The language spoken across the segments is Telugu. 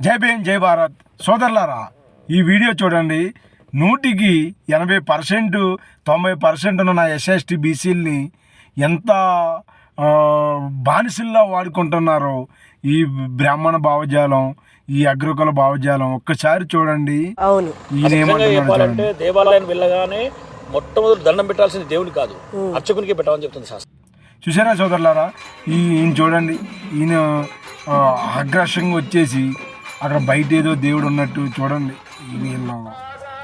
జై భీమ్ జై భారత్. సోదరులారా ఈ వీడియో చూడండి. నూటికి ఎనభై పర్సెంట్ తొంభై పర్సెంట్ ఉన్న నా ఎస్ఎస్టీ బీసీలని ఎంత ఆ, బానిసల్లా వాడుకుంటున్నారో ఈ బ్రాహ్మణ భావజాలం ఈ అగ్రకుల భావజాలం ఒక్కసారి చూడండి. అవును. చెప్పాలంటే దేవాలయం వెళ్ళగానే మొట్టమొదటి దండం పెట్టాల్సింది దేవుని కాదు అర్చకునికి పెట్టాలని చెప్తుంది శాస్త్రం. చూసారా సోదరులారా ఈ ఈయన చూడండి ఈయన ఆ, ఆగ్రహంగా వచ్చేసి అక్కడ బయట ఏదో దేవుడు ఉన్నట్టు చూడండి. వీళ్ళ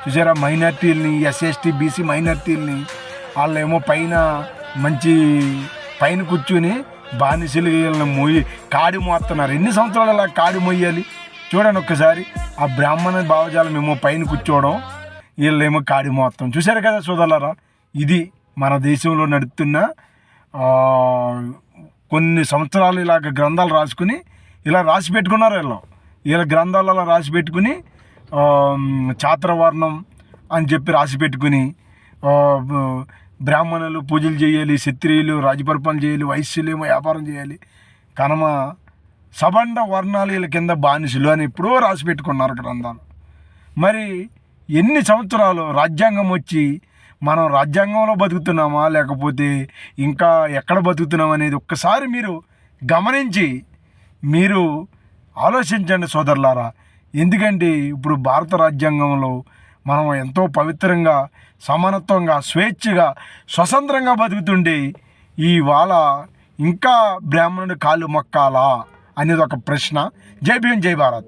చూసారా? మైనార్టీలని ఎస్ఎస్టీ బీసీ మైనార్టీలని వాళ్ళేమో పైన మంచి పైన కూర్చుని బానిసలు వీళ్ళని మోయి కాడి మోస్తున్నారు. ఎన్ని సంవత్సరాలు అలా కాడి మొయ్యాలి చూడండి ఒక్కసారి. ఆ బ్రాహ్మణ భావజాలం ఏమో పైన కూర్చోవడం వీళ్ళేమో కాడి మోత్తం చూసారు కదా సోదరులారా? ఇది మన దేశంలో నడుస్తున్న కొన్ని సంవత్సరాలు ఇలాగ గ్రంథాలు రాసుకుని ఇలా రాసి పెట్టుకున్నారు వీళ్ళు. వీళ్ళ గ్రంథాలలో రాసి పెట్టుకుని చాత్రవర్ణం అని చెప్పి రాసి పెట్టుకుని బ్రాహ్మణులు పూజలు చేయాలి క్షత్రియులు రాజపరిపాలన చేయాలి వైశ్యులేమో వ్యాపారం చేయాలి. కనమ సబండ వర్ణాలు వీళ్ళ కింద బానిసలు అని ఎప్పుడో రాసి పెట్టుకున్నారు గ్రంథాలు. మరి ఎన్ని సంవత్సరాలు రాజ్యాంగం వచ్చి మనం రాజ్యాంగంలో బతుకుతున్నామా లేకపోతే ఇంకా ఎక్కడ బతుకుతున్నాం అనేది ఒక్కసారి మీరు గమనించి మీరు ఆలోచించండి సోదరులారా. ఎందుకంటే ఇప్పుడు భారత రాజ్యాంగంలో మనం ఎంతో పవిత్రంగా సమానత్వంగా స్వేచ్ఛగా స్వతంత్రంగా బతుకుతుండే ఈ వాళ్ళ ఇంకా బ్రాహ్మణుడి కాళ్ళు మొక్కాలా? అనేది ఒక ప్రశ్న. జై భీం జై భారత్.